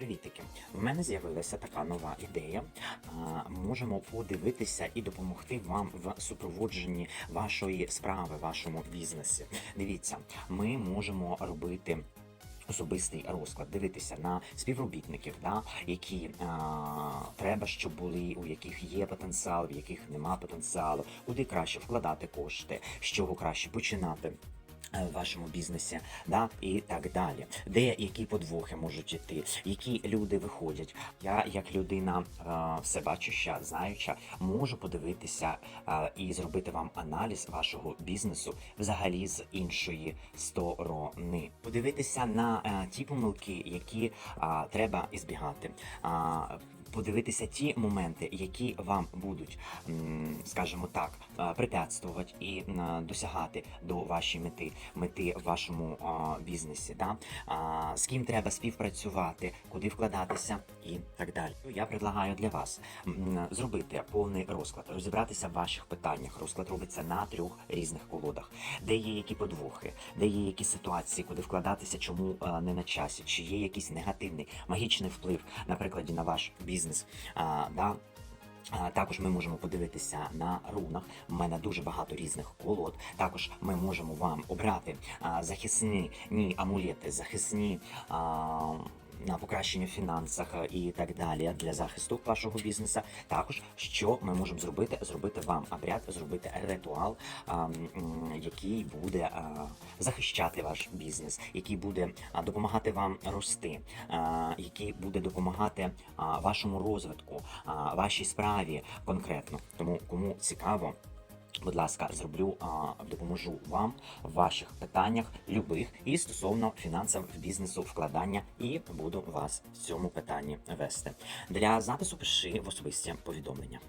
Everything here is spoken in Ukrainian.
Привітики! В мене з'явилася така нова ідея. Можемо подивитися і допомогти вам в супроводженні вашої справи, вашому бізнесі. Дивіться, ми можемо робити. Особистий розклад, дивитися на співробітників, да, які а, треба, щоб були, у яких є потенціал, в яких нема потенціалу, куди краще вкладати кошти, з чого краще починати в вашому бізнесі, да, і так далі. Де які подвохи можуть іти, які люди виходять. Я, як людина е, всебачуща, знаюча, можу подивитися е, і зробити вам аналіз вашого бізнесу взагалі з іншої сторони. Подивитися на е, ті помилки, які е, треба ізбігати. Подивитися ті моменти, які вам будуть, скажімо так, е, препятствувати і е, досягати до вашої мети, мети в вашому а, бізнесі, да? а, з ким треба співпрацювати, куди вкладатися і так далі. Я предлагаю для вас зробити повний розклад, розібратися в ваших питаннях. Розклад робиться на трьох різних колодах, де є які подвохи, де є які ситуації, куди вкладатися, чому е, не на часі, чи є якийсь негативний магічний вплив, наприклад, на ваш бізнес. А, да? Також ми можемо подивитися на рунах. У мене дуже багато різних колод. Також ми можемо вам обрати захисні ні, амулети, захисні. На покращення в фінансах е, і так далі для захисту вашого бізнесу. Також що ми можемо зробити? Зробити вам обряд, зробити ритуал, який буде захищати ваш бізнес, який буде допомагати вам рости, який буде допомагати вашому розвитку, вашій справі конкретно. Тому кому цікаво. Будь ласка, зроблю допоможу вам в ваших питаннях любих і стосовно фінансів бізнесу, вкладання, і буду вас в цьому питанні вести. Для запису пиши в особисті повідомлення.